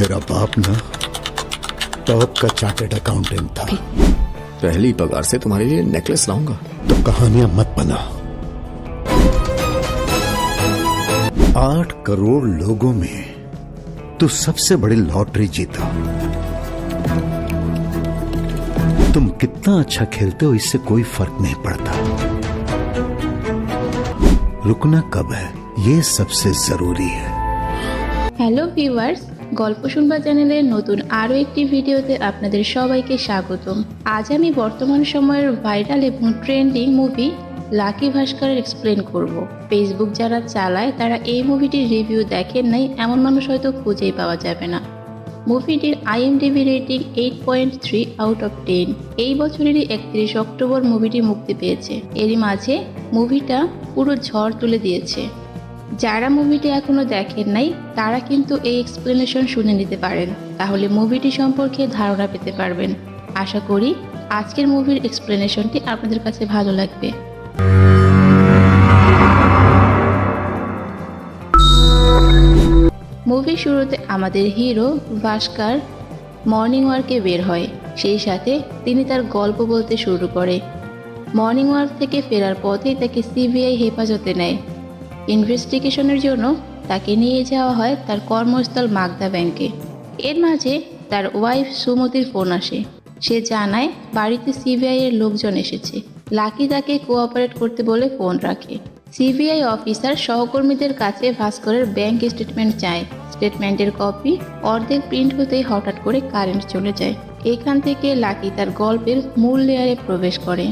तेरा बाप ना टॉप का चार्टेड अकाउंटेंट था। पहली पगार से तुम्हारे लिए नेकलेस लाऊँगा। तो कहानियाँ मत बना। आठ करोड़ लोगों में तू सबसे बड़ी लॉटरी जीता। तुम कितना अच्छा खेलते हो इससे कोई फ़र्क नहीं पड़ता। रुकना कब है ये सबसे ज़रूरी है। हेलो व्यूवर्स গল্প শুনবা চ্যানেলের নতুন আরও একটি ভিডিওতে আপনাদের সবাইকে স্বাগতম। আজ আমি বর্তমান সময়ের ভাইরাল এবং ট্রেন্ডিং মুভি লাকি ভাস্করের এক্সপ্লেন করব। ফেসবুক যারা চালায়, তারা এই মুভিটির রিভিউ দেখেন নাই, এমন মানুষ হয়তো খুঁজেই পাওয়া যাবে না। মুভিটির IMDb rating eight point three out of ten এই বছরেরই একত্রিশ অক্টোবর মুভিটি মুক্তি পেয়েছে। এরই মাঝে মুভিটা পুরো ঝড় তুলে দিয়েছে। যারা মুভিটি এখনও দেখেন নাই, তারা কিন্তু এই এক্সপ্লেনেশন শুনে নিতে পারেন। তাহলে মুভিটি সম্পর্কে ধারণা পেতে পারবেন। আশা করি আজকের মুভির এক্সপ্লেনেশনটি আপনাদের কাছে ভালো লাগবে। মুভির শুরুতে আমাদের হিরো ভাস্কর মর্নিং ওয়ার্কে বের হয়। সেই সাথে তিনি তার গল্প বলতে শুরু করে। মর্নিং ওয়ার্ক থেকে ফেরার পথেই তাকে সিবিআই হেফাজতে নেয়। ইনভেস্টিগেশনের জন্য তাকে নিয়ে যাওয়া হয় তার কর্মস্থল মাগদা ব্যাংকে। এর মাঝে তার ওয়াইফ সুমতির ফোন আসে। সে জানায়, বাড়িতে সিবিআই এর লোকজন এসেছে। লাকি তাকে কোঅপারেট করতে বলে ফোন রাখে। সিবিআই অফিসার সহকর্মীদের কাছে ভাস্করের ব্যাংক স্টেটমেন্ট চায়। স্টেটমেন্টের কপি অর্ধেক প্রিন্ট হতেই হঠাৎ করে কারেন্ট চলে যায়। এখান থেকে লাকি তার গল্পের মূল লেয়ারে প্রবেশ করে।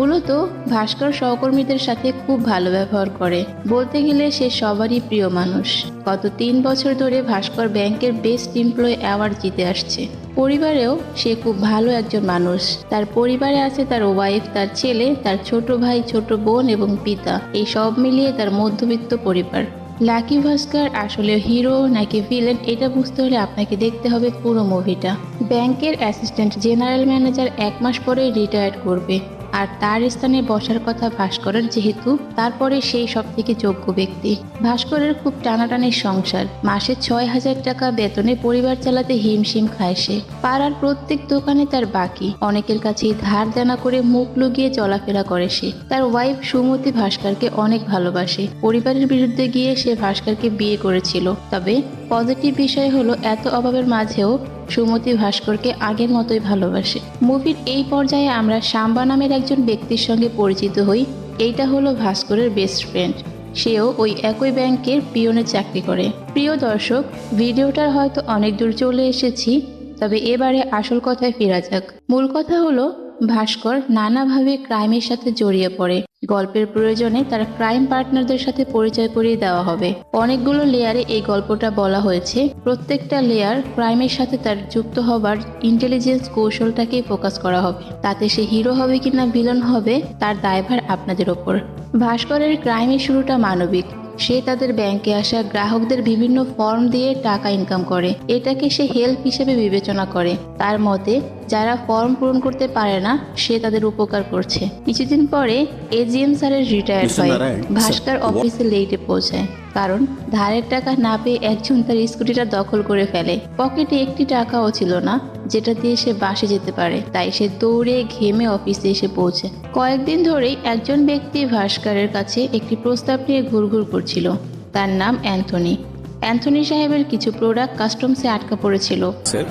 মূলত ভাস্কর সহকর্মীদের সাথে খুব ভালো ব্যবহার করে। বলতে গেলে সে সবারই প্রিয় মানুষ। গত তিন বছর ধরে ভাস্কর ব্যাংকের বেস্ট এমপ্লয় অ্যাওয়ার্ড জিতে আসছে। পরিবারেও সে খুব ভালো একজন মানুষ। তার পরিবারে আছে তার ওয়াইফ, তার ছেলে, তার ছোট ভাই, ছোট বোন এবং পিতা। এই সব মিলিয়ে তার মধ্যবিত্ত পরিবার। লাকি ভাস্কর আসলে হিরো নাকি ভিলেন এটা বুঝতে হলে আপনাকে দেখতে হবে পুরো মুভিটা। ব্যাংকের অ্যাসিস্ট্যান্ট জেনারেল ম্যানেজার এক মাস পরে রিটায়ার করবে। আর তার স্থানে বসার কথা ভাস্করের যেহেতু, তারপরে সেই সব থেকে যোগ্য ব্যক্তি। ভাস্করের খুব টানাটানির সংসার। মাসে ছয় হাজার টাকা বেতনে পরিবার চালাতে হিমশিম খায় সে। পাড়ার প্রত্যেক দোকানে তার বাকি। অনেকের কাছেই ধার দেনা করে মুখ লুকিয়ে চলাফেরা করে সে। তার ওয়াইফ সুমতি ভাস্করকে অনেক ভালোবাসে। পরিবারের বিরুদ্ধে গিয়ে সে ভাস্করকে বিয়ে করেছিল। তবে পজিটিভ বিষয় হলো, এত অভাবের মাঝেও সুমতি ভাস্করকে আগের মতোই ভালোবাসে। মুভির এই পর্যায়ে আমরা সাম্বা নামের একজন ব্যক্তির সঙ্গে পরিচিত হই, এইটা হলো ভাস্করের বেস্ট ফ্রেন্ড সেও ওই একই ব্যাংকের পিয়নে চাকরি করে। প্রিয় দর্শক, ভিডিওটার হয়তো অনেক দূর চলে এসেছি, তবে এবারে আসল কথায় ফেরা যাক। মূল কথা হলো ভাস্কর নানাভাবে ক্রাইমের সাথে জড়িয়ে পড়ে। গল্পের প্রয়োজনে তার ক্রাইম পার্টনারদের সাথে পরিচয় করিয়ে দেওয়া হবে। অনেকগুলো লেয়ারে এই গল্পটা বলা হয়েছে। প্রত্যেকটা লেয়ার ক্রাইমের সাথে তার যুক্ত হবার ইন্টেলিজেন্স কৌশলটাকেই ফোকাস করা হবে। তাতে সে হিরো হবে কিনা ভিলন হবে, তার দায়ভার আপনাদের ওপর। ভাস্করের ক্রাইমের শুরুটা মানবিক। সে তাদের ব্যাংকে আসা গ্রাহকদের বিভিন্ন ফর্ম দিয়ে টাকা ইনকাম করে। এটাকে সে হেল্প হিসেবে বিবেচনা করে। তার মতে যারা ফর্ম পূরণ করতে পারে না সে তাদের উপকার করছে। কিছুদিন পরে এজিএম স্যারের রিটায়ার হয়। ভাস্কর অফিসে লেটে পৌঁছায়। কারণ ধারের টাকা না পেয়ে একজন তার স্কুটিটা দখল করে ফেলে পকেটে একটি টাকাও ছিল না যেটা দিয়ে সে বাসে যেতে পারে তাই সে দৌড়ে ঘেমে অফিসে এসে পৌঁছে কয়েকদিন ধরেই একজন ব্যক্তি ভাস্করের কাছে একটি প্রস্তাব নিয়ে ঘুরঘুর করছিল তার নাম অ্যান্থনি অ্যান্থনি সাহেবের কিছু প্রোডাক্ট কাস্টমসে আটকা পড়েছিল sir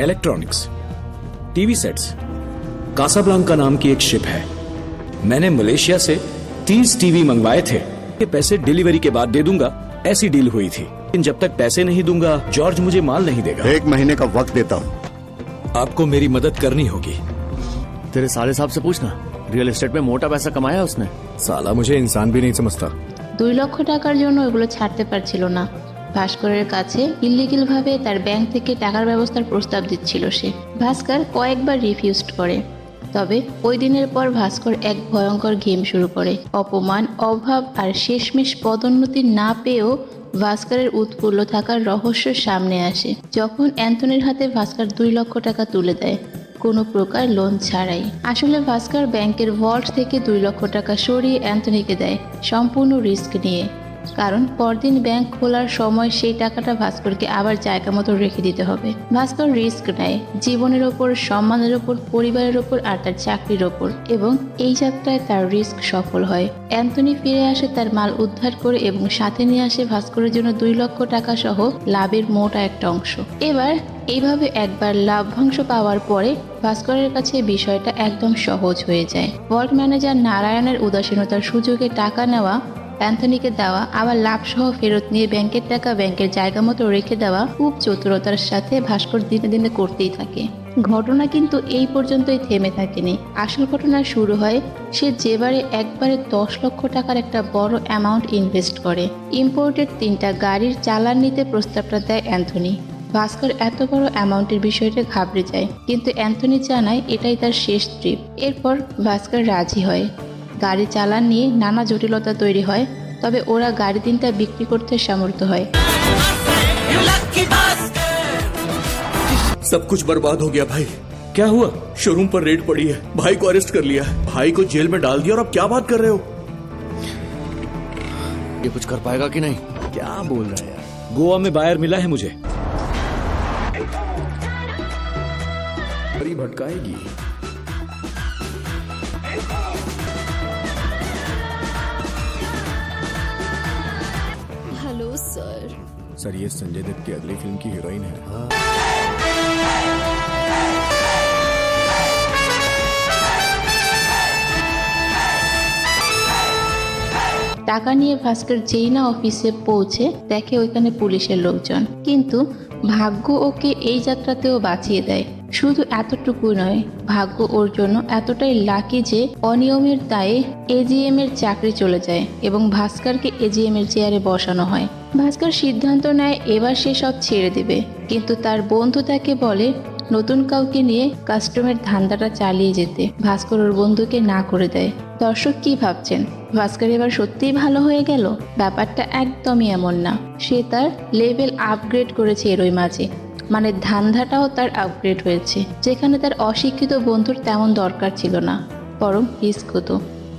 electronics TV sets Casablanca नाम की एक शिप है मैंने मलेशिया से 30 टीवी मंगवाए थे ये पैसे डिलीवरी के बाद दे दूंगा ऐसी डील हुई थी लेकिन जब तक पैसे नहीं दूंगा जॉर्ज मुझे माल नहीं देगा एक महीने का वक्त देता हूँ आपको मेरी मदद करनी होगी तेरे साले साहब से पूछना रियल एस्टेट में मोटा पैसा कमाया उसने साला मुझे इंसान भी नहीं समझता দুই লক্ষ টাকার জন্য ওগুলো ছাড়তে পারছিল না ভাস্করের কাছে ইলিগেল ভাবে তার ব্যাংক থেকে টাকার ব্যবস্থার প্রস্তাব দিচ্ছিল সে ভাস্কর কয়েকবার রিফিউজড করে তবে ওই দিনের পর ভাস্কর এক ভয়ঙ্কর গেম শুরু করে। অপমান, অভাব আর শেষমেশ পদোন্নতি না পেয়েও ভাস্করের উৎফুল্ল থাকার রহস্য সামনে আসে। যখন অ্যান্থনির হাতে ভাস্কর দুই লক্ষ টাকা তুলে দেয়, কোনো প্রকার লোন ছাড়াই। আসলে ভাস্কর ব্যাংকের ভল্ট থেকে দুই লক্ষ টাকা সরিয়ে অ্যান্থনিকে দেয়, সম্পূর্ণ রিস্ক নিয়ে। কারণ পরদিন ব্যাংক খোলার সময় সেই টাকাটা ভাস্করকে আবার জায়গা মতো রেখে দিতে হবে। ভাস্কর রিস্ক নেয়, জীবনের ওপর, সম্মানের ওপর, পরিবারের ওপর আর তার চাকরির ওপর এবং এই যাত্রায় তার রিস্ক সফল হয়। অ্যান্থনি ফিরে আসে তার মাল উদ্ধার করে এবং সাথে নিয়ে আসে ভাস্করের জন্য দুই লক্ষ টাকা সহ লাভের মোটা একটা অংশ। এবার এইভাবে একবার লাভ্যাংশ পাওয়ার পরে ভাস্করের কাছে বিষয়টা একদম সহজ হয়ে যায়। ওয়ার্ড ম্যানেজার নারায়ণের উদাসীনতার সুযোগে টাকা নেওয়া অ্যান্থনিকে দেওয়া, আবার লাভ সহ ফেরত নিয়ে ব্যাংকের টাকা ব্যাংকের জায়গা মতো রেখে দেওয়া খুব চতুরতার সাথে ভাস্কর দিনে দিনে করতেই থাকে। ঘটনা কিন্তু এই পর্যন্তই থেমে থাকেনি। আসল ঘটনা শুরু হয়, সে যেবারে একবারে দশ লক্ষ টাকার একটা বড় অ্যামাউন্ট ইনভেস্ট করে। ইম্পোর্টেড তিনটা গাড়ির চালান নিতে প্রস্তাবটা দেয় অ্যান্থনি। ভাস্কর এত বড় অ্যামাউন্টের বিষয়টা ঘাবড়ে যায়, কিন্তু অ্যান্থনি জানায় এটাই তার শেষ ট্রিপ এরপর ভাস্কর রাজি হয়। গাড়ি চালান নিয়ে নানা জটিলতা তৈরি হয় তবে ওরা গাড়ি তিনটা বিক্রি করতে সামর্থ্য হয় सब कुछ बर्बाद हो गया भाई क्या हुआ शोरूम पर रेड पड़ी है भाई को अरेस्ट कर लिया भाई को जेल में डाल दिया और अब क्या बात कर रहे हो ये कुछ कर पाएगा कि नहीं क्या बोल रहा है यार गोवा में बायर मिला है मुझे बड़ी भटकाएगी सर सर ये संजय दत्त की अगली फिल्म की हीरोइन है টাকা নিয়ে ভাস্কর যেই না অফিসে পৌঁছে দেখে ওইখানে পুলিশের লোকজন কিন্তু ভাগ্য ওকে এই যাত্রাতেও বাঁচিয়ে দেয় শুধু এতটুকু নয় ভাগ্য ওর জন্য এতটাই লাকি যে অনিয়মের দায়ে এজিএম এর চাকরি চলে যায় এবং ভাস্করকে এজিএম এর চেয়ারে বসানো হয় ভাস্কর সিদ্ধান্ত নেয়, এবার সে সব ছেড়ে দেবে। কিন্তু তার বন্ধু তাকে বলে, নতুন কাউকে নিয়ে কাস্টমের ধান্দাটা চালিয়ে যেতে। ভাস্কর ওর বন্ধুকে না করে দেয়। দর্শক কি ভাবছেন? ভাস্কর এবার সত্যিই ভালো হয়ে গেল? ব্যাপারটা একদমই এমন না। সে তার লেভেল আপগ্রেড করেছে এরই মাঝে। মানে ধান্ধাটাও তার আপগ্রেড হয়েছে। যেখানে তার অশিক্ষিত বন্ধুর তেমন দরকার ছিল না, বরং রিস্ক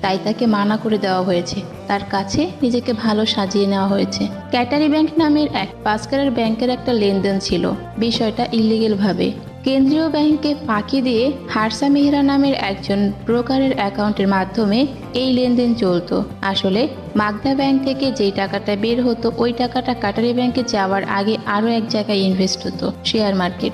তাই তাকে মানা করে দেওয়া হয়েছে। তার কাছে নিজেকে ভালো সাজিয়ে নেওয়া হয়েছে। ক্যাটারি ব্যাংক নামের এক পাসকারের ব্যাংকের একটা লেনদেন ছিল। বিষয়টা ইলিগেল ভাবে। কেন্দ্রীয় ব্যাংকে ফাঁকি দিয়ে হারসা মেহরা নামের একজন ব্রোকারের অ্যাকাউন্টের মাধ্যমে এই লেনদেন চলতো। আসলে মাগদা ব্যাংক থেকে যেই টাকাটা বের হতো, ওই টাকাটা কাটারি ব্যাংকে যাওয়ার আগে আরও এক জায়গায় ইনভেস্ট হতো, শেয়ার মার্কেট।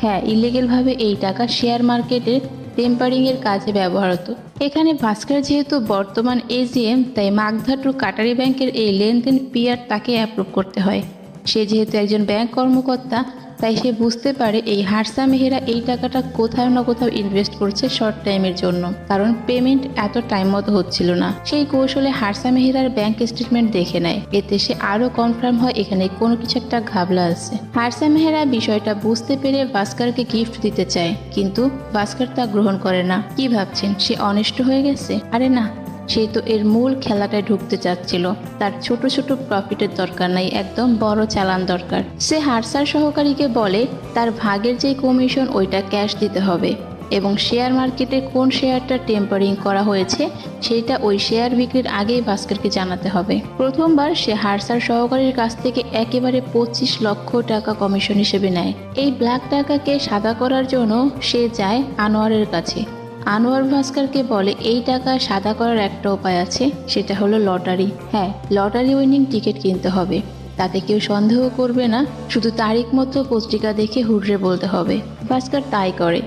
হ্যাঁ ইলিগেলভাবে এই টাকা শেয়ার মার্কেটের টেম্পারিংয়ের কাজে ব্যবহার হতো। এখানে ভাস্কর যেহেতু বর্তমান এজিএম তাই মাগধা টু কাটারি ব্যাংকের এই লেনদেন পিয়ার তাকে অ্যাপ্রুভ করতে হয়। সে যেহেতু একজন ব্যাংক কর্মকর্তা তাই সে বুঝতে পারে এই হারসা মেহেরা এই টাকাটা কোথাও না কোথাও ইনভেস্ট করছে শর্ট টাইমের জন্য। কারণ পেমেন্ট এত টাইম মতো হচ্ছিল না। সেই কৌশলে হারসা মেহেরার ব্যাংক স্টেটমেন্ট দেখে নেয়। এতে সে আরও কনফার্ম হয় এখানে কোনো কিছু একটা ঘাবলা আছে। হারসা মেহেরা বিষয়টা বুঝতে পেরে ভাস্করকে গিফট দিতে চায়। কিন্তু ভাস্কর তা গ্রহণ করে না। কি ভাবছেন? সে অনিষ্ট হয়ে গেছে? আরে না সে তো এর মূল খেলাটায় ঢুকতে চাচ্ছিল। তার ছোট ছোট প্রফিটের দরকার নাই, একদম বড় চালান দরকার। সে হারসার সহকারীকে বলে, তার ভাগের যে কমিশন ওইটা ক্যাশ দিতে হবে। এবং শেয়ার মার্কেটে কোন শেয়ারটা টেম্পারিং করা হয়েছে সেটা ওই শেয়ার বিক্রির আগেই ভাস্করকে জানাতে হবে। প্রথমবার সে হারসার সহকারীর কাছ থেকে একেবারে পঁচিশ লক্ষ টাকা কমিশন হিসেবে নেয়। এই ব্ল্যাক টাকাকে সাদা করার জন্য সে যায় আনোয়ারের কাছে। আনোয়ার ভাস্করকে বলে, এই টাকা সাদা করার একটা উপায় আছে, সেটা হলো লটারি। হ্যাঁ লটারি উইনিং টিকিট কিনতে হবে। তাতে কেউ সন্দেহ করবে না, শুধু তারিখ মতো পত্রিকা দেখে হুড়রে বলতে হবে। ভাস্কর তাই করে।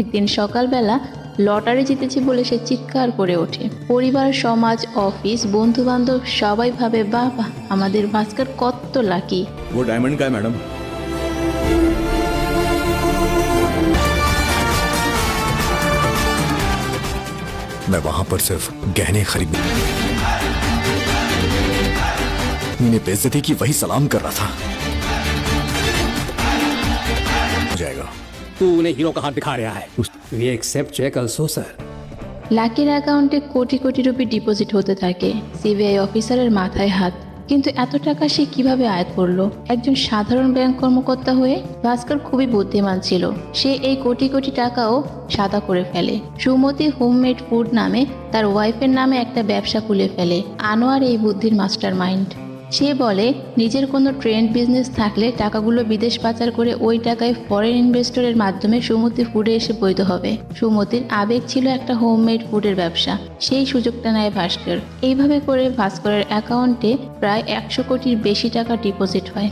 একদিন সকালবেলা লটারি জিতেছি বলে সে চিৎকার করে ওঠে। পরিবার, সমাজ, অফিস বন্ধু বান্ধব সবাই ভাবে, বাহ আমাদের ভাস্কর কত লাকি ও ডায়মন্ড গায় ম্যাডাম मैं वहां पर सिर्फ गहने खरीदने मैंने बेइज्जती की वही सलाम कर रहा था हो जाएगा तू उन्हें हीरो का हाथ दिखा रहा है we accept cheque also sir লাকির অ্যাকাউন্টে কোটি কোটি রুপি ডিপোজিট হতে থাকে সিবিআই অফিসারের মাথায় হাত কিন্তু এত টাকা সে কীভাবে আয় করল? একজন সাধারণ ব্যাংক কর্মকর্তা হয়ে ভাস্কর খুবই বুদ্ধিমান ছিল। সে এই কোটি কোটি টাকাও সাদা করে ফেলে। সুমতি হোমমেড ফুড নামে তার ওয়াইফের নামে একটা ব্যবসা খুলে ফেলে। আনোয়ার এই বুদ্ধির মাস্টার মাইন্ড সে বলে নিজের কোনো ট্রেন্ড বিজনেস থাকলে টাকাগুলো বিদেশ পাচার করে ওই টাকায় ফরেন ইনভেস্টরের মাধ্যমে সুমতি ফুডে এসে বৈধ হবে সুমতির আবেগ ছিল একটা হোমমেড ফুডের ব্যবসা সেই সুযোগটা নেয় ভাস্কর এইভাবে করে ভাস্করের অ্যাকাউন্টে প্রায় একশো কোটির বেশি টাকা ডিপোজিট হয়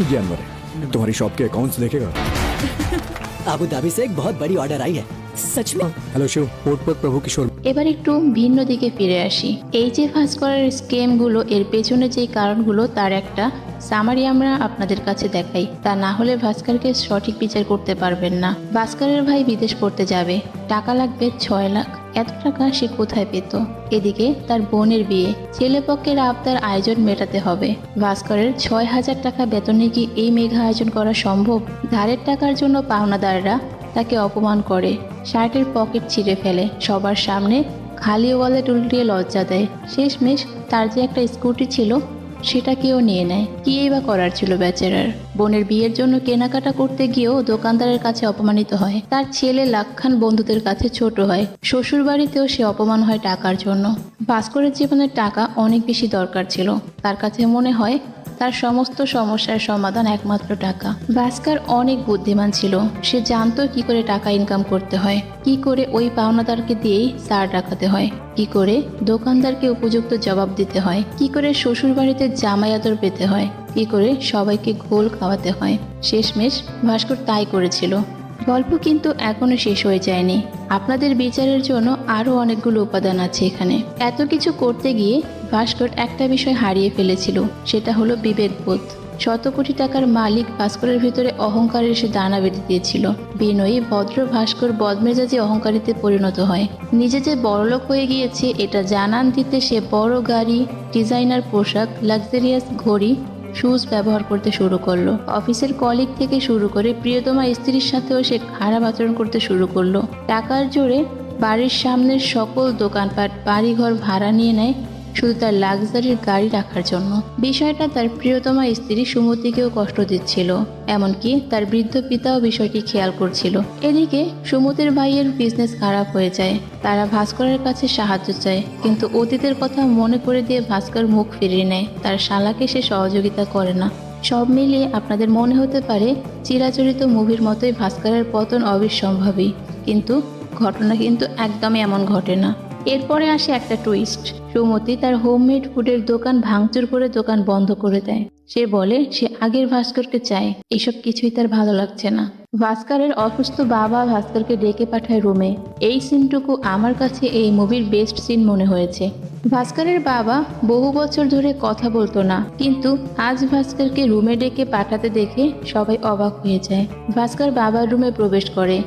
ये अनवर है तुम्हारी शॉप के अकाउंट्स देखेगा अबू धाबी से एक बहुत बड़ी ऑर्डर आई है सच में हेलो शिव पोर्ट पर प्रभु किशोर এবার একটু ভিন্ন দিকে ফিরে আসি এই যে ভাস্করের স্কেমগুলো এর পেছনে যে কারণগুলো তার একটা সামারি আমরা আপনাদের কাছে দেখাই তা না হলে ভাস্করকে সঠিক বিচার করতে পারবেন না ভাস্করের ভাই বিদেশ পড়তে যাবে টাকা লাগবে ছয় লাখ এত টাকা সে কোথায় পেত? এদিকে তার বোনের বিয়ে। ছেলেপক্ষের আবদার আয়োজন মেটাতে হবে। ভাস্করের ছয় হাজার টাকা বেতনে কি এই মেঘা আয়োজন করা সম্ভব? ধারের টাকার জন্য পাওনাদাররা তাকে অপমান করে। শার্টের পকেট ছিঁড়ে ফেলে। সবার সামনে খালি ওয়ালেট উল্টিয়ে লজ্জা দেয়। শেষমেশ তার যে একটা স্কুটি ছিল সেটা কেউ নিয়ে নেয়। কি বা করার ছিল বেচারার। বোনের বিয়ের জন্য কেনাকাটা করতে গিয়েও দোকানদারের কাছে অপমানিত হয়। তার ছেলে লাক্ষান বন্ধুদের কাছে ছোট হয়। শ্বশুর বাড়িতেও সে অপমান হয় টাকার জন্য। ভাস্করের জীবনের টাকা অনেক বেশি দরকার ছিল। তার কাছে মনে হয় তার সমস্ত সমস্যার সমাধান একমাত্র টাকা। ভাস্কার অনেক বুদ্ধিমান ছিল। সে জানতো কি করে টাকা ইনকাম করতে হয়। কি করে ওই পাওনাদারকে দিয়েই সার রাখাতে হয়। কি করে দোকানদারকে উপযুক্ত জবাব দিতে হয়। কি করে শ্বশুর বাড়িতে জামায়াতর পেতে হয়। কি করে সবাইকে গোল খাওয়াতে হয়। শেষমেশ ভাস্কর তাই করেছিল। গল্প কিন্তু এখনও শেষ হয়ে যায়নি। আপনাদের বিচারের জন্য আরও অনেকগুলো উপাদান আছে এখানে। এত কিছু করতে গিয়ে ভাস্কর একটা বিষয় হারিয়ে ফেলেছিল, সেটা হলো বিবেকবোধ। শত কোটি টাকার মালিক ভাস্করের ভিতরে অহংকারের এসে দানা বেঁধে দিয়েছিল। বিনয়ী, ভদ্র ভাস্কর বদমেজাজে অহংকারিতে পরিণত হয়। নিজে যে বড়লোক হয়ে গিয়েছে, এটা জানান দিতে সে বড় গাড়ি, ডিজাইনার পোশাক, লাক্সারিয়াস ঘড়ি শুজ ব্যবহার করতে শুরু করল। অফিসের কলিগ থেকে শুরু করে প্রিয়তমা স্ত্রীর সাথেও সে খারাপ আচরণ করতে শুরু করল। টাকার জোরে বাড়ির সামনের সকল দোকানপাট, বাড়িঘর ভাড়া নিয়ে নেয় শুধু তার লাক্সারির গাড়ি রাখার জন্য। বিষয়টা তার প্রিয়তমা স্ত্রী সুমতিকেও কষ্ট দিচ্ছিল, এমনকি তার বৃদ্ধ পিতাও বিষয়টি খেয়াল করছিল। এদিকে সুমতির ভাইয়ের বিজনেস খারাপ হয়ে যায়, তারা ভাস্করের কাছে সাহায্য চায়, কিন্তু অতীতের কথা মনে করে দিয়ে ভাস্কর মুখ ফিরিয়ে নেয়, তার শালাকে সে সহযোগিতা করে না। সব মিলিয়ে আপনাদের মনে হতে পারে, চিরাচরিত মুভির মতোই ভাস্করের পতন অবিসম্ভাবী, কিন্তু ঘটনা কিন্তু একদমই এমন ঘটে না। এরপরে আসে একটা টুইস্ট সুমতি তার হোমমেড ফুডের দোকান ভাঙচুর করে দোকান বন্ধ করে দেয়। সে বলে, সে আগের ভাস্করকে চায়। এসব কিছুই তার ভালো লাগছে না। ভাস্করের অসুস্থ বাবা ভাস্করকে ডেকে পাঠায় রুমে। এই সিনটুকু আমার কাছে এই মুভির বেস্ট সিন মনে হয়েছে। ভাস্করের বাবা বহু বছর ধরে কথা বলতো না, কিন্তু আজ ভাস্করকে রুমে ডেকে পাঠাতে দেখে সবাই অবাক হয়ে যায়। ভাস্কর বাবার রুমে প্রবেশ করে।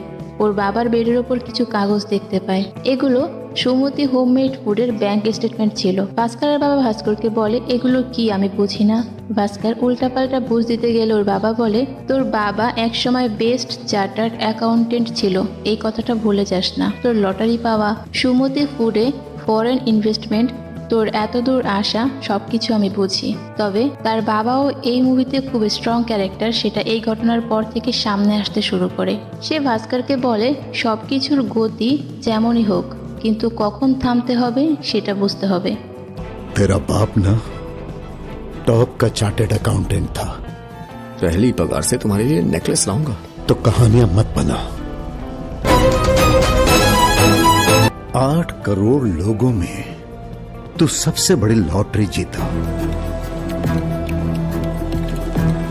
ওর বাবার বেডের ওপর কিছু কাগজ দেখতে পায়। এগুলো সুমতি হোমমেড ফুডের ব্যাংক স্টেটমেন্ট ছিল। ভাস্করের বাবা ভাস্করকে বলে, এগুলো কি? আমি বুঝি না। ভাস্কর উল্টাপাল্টা বুঝ দিতে গেলে ওর বাবা বলে, তোর বাবা একসময় বেস্ট চার্টার্ড অ্যাকাউন্টেন্ট ছিল। এই কথাটা ভুলে যাস না। তোর লটারি পাওয়া, সুমতি ফুডে ফরেন ইনভেস্টমেন্ট, তোর এত দূর আসা, সবকিছু আমি বুঝি। তবে তার বাবাও এই মুভিতে খুব স্ট্রং ক্যারেক্টার সেটা এই ঘটনার পর থেকে সামনে আসতে শুরু করে। সে ভাস্করকে বলে সব কিছুর গতি যেমনই হোক কিন্তু কখন থামতে হবে সেটা বুঝতে হবে तेरा बाप ना टॉप का चार्टेड अकाउंटेंट था पहली पगार से तुम्हारे लिए नेकलेस लाऊंगा तो कहानियां मत बना आठ करोड़ लोगों में तू सबसे बड़ी लॉटरी जीता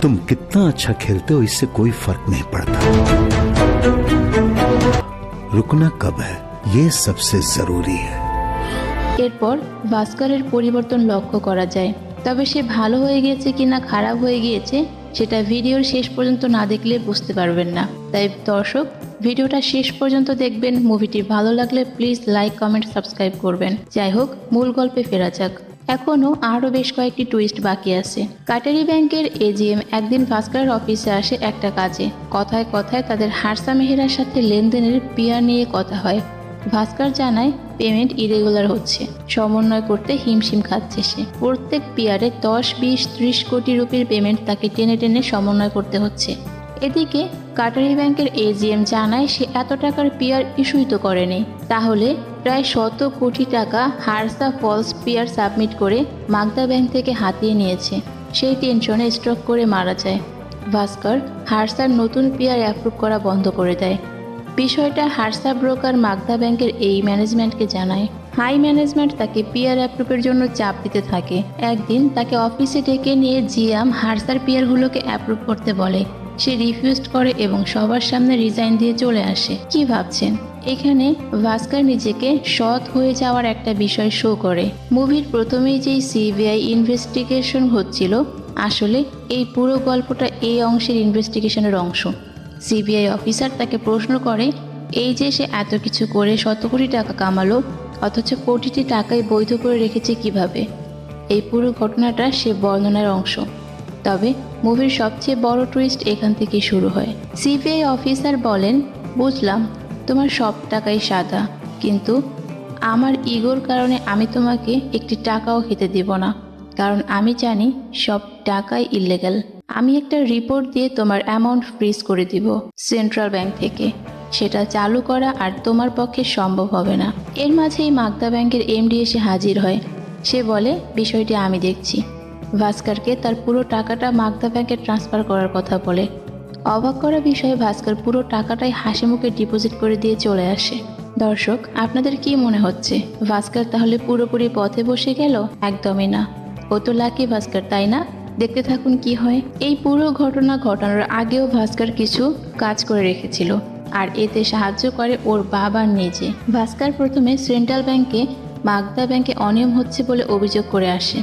तुम कितना अच्छा खेलते हो इससे कोई फर्क नहीं पड़ता रुकना कब है ये सबसे जरूरी है এরপর ভাস্করের পরিবর্তন লক্ষ্য করা যায় তবে সে ভালো হয়ে গিয়েছে কিনা খারাপ হয়ে গিয়েছে সেটা ভিডিওর শেষ পর্যন্ত না দেখলে বুঝতে পারবেন না তাই দর্শক ভিডিওটা শেষ পর্যন্ত দেখবেন মুভিটি ভালো লাগলে প্লিজ লাইক কমেন্ট সাবস্ক্রাইব করবেন যাই হোক মূল গল্পে ফেরা যাক এখনও আরও বেশ কয়েকটি টুইস্ট বাকি আছে কাটারি ব্যাংকের এজিএম একদিন ভাস্করের অফিসে আসে একটা কাজে কথায় কথায় তাদের হারসা মেহেরার সাথে লেনদেনের পিয়ার নিয়ে কথা হয় ভাস্কর জানায়, পেমেন্ট ইরেগুলার হচ্ছে। সমন্বয় করতে হিমশিম খাচ্ছে সে। প্রত্যেক পিয়ারে দশ, বিশ, ত্রিশ কোটি রুপির পেমেন্ট তাকে টেনে টেনে সমন্বয় করতে হচ্ছে। এদিকে কাটারি ব্যাংকের এজিএম জানায়, সে এত টাকার পিয়ার ইস্যুই তো করেনি। তাহলে প্রায় শত কোটি টাকা হারসা ফলস পিয়ার সাবমিট করে মাগদা ব্যাংক থেকে হাতিয়ে নিয়েছে। সেই টেনশনে স্ট্রোক করে মারা যায়। ভাস্কর হারসার নতুন পিয়ার অ্যাপ্রুভ করা বন্ধ করে দেয়। বিষয়টা হারসা ব্রোকার মাগদা ব্যাংকের এই ম্যানেজমেন্টকে জানায়। হাই ম্যানেজমেন্ট তাকে পিয়ার অ্যাপ্রুভের জন্য চাপ দিতে থাকে। একদিন তাকে অফিসে ডেকে নিয়ে জিয়াম হারসার পিয়ারগুলোকে অ্যাপ্রুভ করতে বলে। সে রিফিউজ করে এবং সবার সামনে রিজাইন দিয়ে চলে আসে। কি ভাবছেন? এখানে ভাস্কার নিজেকে সৎ হয়ে যাওয়ার একটা বিষয় শো করে। মুভির প্রথমেই যেই সিবিআই ইনভেস্টিগেশন হচ্ছিল, আসলে এই পুরো গল্পটা এই অংশের ইনভেস্টিগেশনের অংশ। সিবিআই অফিসার তাকে প্রশ্ন করে, এই যে সে এত কিছু করে, শত কোটি টাকা কামালো, অথচ কোটিটি টাকাই বৈধ করে রেখেছে কীভাবে? এই পুরো ঘটনাটা সে বর্ণনার অংশ। তবে মুভির সবচেয়ে বড় টুইস্ট এখান থেকেই শুরু হয়। সিবিআই অফিসার বলেন, বুঝলাম, তোমার সব টাকাই সাদা, কিন্তু আমার ইগোর কারণে আমি তোমাকে একটি টাকাও খেতে দেব না, কারণ আমি জানি সব টাকাই ইল্লেগাল আমি একটা রিপোর্ট দিয়ে তোমার অ্যামাউন্ট ফ্রিজ করে দিব সেন্ট্রাল ব্যাংক থেকে। সেটা চালু করা আর তোমার পক্ষে সম্ভব হবে না। এর মাঝেই মাগদা ব্যাংকের এমডি এসে হাজির হয়। সে বলে, বিষয়টি আমি দেখছি। ভাস্করকে তার পুরো টাকাটা মাগদা ব্যাংকে ট্রান্সফার করার কথা বলে। অবাক করা বিষয়ে ভাস্কর পুরো টাকাটাই হাসি মুখে ডিপোজিট করে দিয়ে চলে আসে। দর্শক, আপনাদের কি মনে হচ্ছে? ভাস্কর তাহলে পুরোপুরি পথে বসে গেল? একদমই না। ও তো লাকি ভাস্কর, তাই না? দেখতে থাকুন কি হয়। এই পুরো ঘটনা ঘটানোর আগেও ভাস্কর কিছু কাজ করে রেখেছিল, আর এতে সাহায্য করে ওর বাবার নিজে। ভাস্কর প্রথমে সেন্ট্রাল ব্যাংকে, মাগদা ব্যাংকে অনিয়ম হচ্ছে বলে অভিযোগ করে আসে।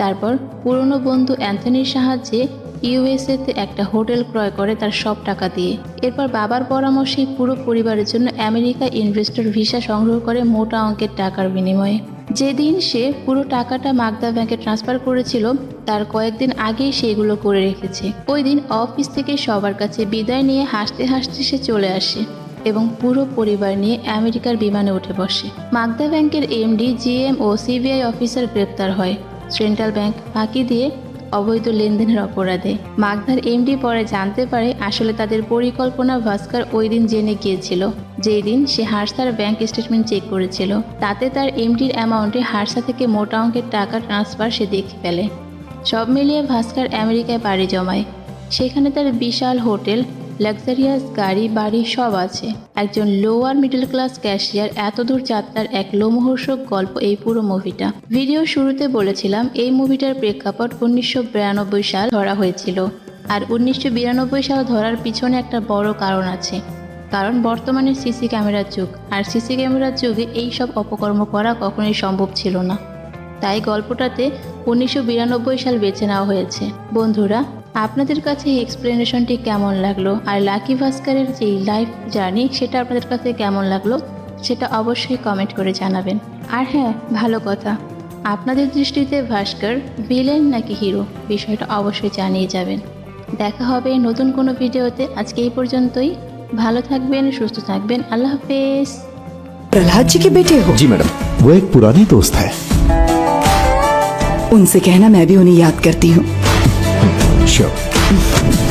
তারপর পুরনো বন্ধু অ্যান্থনির সাহায্যে ইউএসএতে একটা হোটেল ক্রয় করে তার সব টাকা দিয়ে। এরপর বাবার পরামর্শে পুরো পরিবারের জন্য আমেরিকা ইনভেস্টর ভিসা সংগ্রহ করে মোটা অঙ্কের টাকার বিনিময়ে। যেদিন সে পুরো টাকাটা মাগদা ব্যাংকে ট্রান্সফার করেছিল, তার কয়েকদিন আগেই সেগুলো করে রেখেছে। ওই দিন অফিস থেকে সবার কাছে বিদায় নিয়ে হাসতে হাসতে সে চলে আসে এবং পুরো পরিবার নিয়ে আমেরিকার বিমানে উঠে বসে। মাগদা ব্যাংকের এমডি, জিএম ও সিবিআই অফিসার গ্রেপ্তার হয়। সেন্ট্রাল ব্যাংক ফাঁকি দিয়ে অবৈধ লেনদেনের অপরাধে। মাগধার এমডি পরে জানতে পারে আসলে তাদের পরিকল্পনা ভাস্কর ওই দিন জেনে গিয়েছিল, যেই দিন সে হার্সার ব্যাংক স্টেটমেন্ট চেক করেছিল। তাতে তার এমডির অ্যামাউন্টে হার্সা থেকে মোটা অঙ্কের টাকা ট্রান্সফার সে দেখে ফেলে সব মিলিয়ে ভাস্কর আমেরিকায় পাড়ি জমায়। সেখানে তার বিশাল হোটেল লাক্সারিয়াস গাড়ি, বাড়ি সব আছে। একজন লোয়ার মিডল ক্লাস ক্যাশিয়ার এত দূর যাত্রার এক লোমহর্ষক গল্প এই পুরো মুভিটা ভিডিও শুরুতে বলেছিলাম, এই মুভিটার প্রেক্ষাপট উনিশশো বিরানব্বই সাল ধরা হয়েছিল। আর উনিশশো বিরানব্বই সাল ধরার পিছনে একটা বড় কারণ আছে। কারণ বর্তমানে সিসি ক্যামেরার যুগ, আর সিসি ক্যামেরার যুগে এই সব অপকর্ম করা কখনোই সম্ভব ছিল না। তাই গল্পটাতে উনিশশো বিরানব্বই সাল বেছে নেওয়া হয়েছে। বন্ধুরা আপনাদের কাছে এই এক্সপ্লেনেশনটি কেমন লাগলো আর লাকি ভাস্করের যে লাইফ জার্নি সেটা আপনাদের কাছে কেমন লাগলো সেটা অবশ্যই কমেন্ট করে জানাবেন আর হ্যাঁ ভালো কথা আপনাদের দৃষ্টিতে ভাস্কর ভিলেন নাকি হিরো বিষয়টা অবশ্যই জানিয়ে যাবেন দেখা হবে নতুন কোনো ভিডিওতে আজকে এই পর্যন্তই ভালো থাকবেন সুস্থ থাকবেন আল্লাহ হাফেজ प्रहलाद जी के बेटे हो जी मैडम वो एक पुरानी दोस्त है उनसे कहना मैं भी उन्हें याद करती हूँ Show.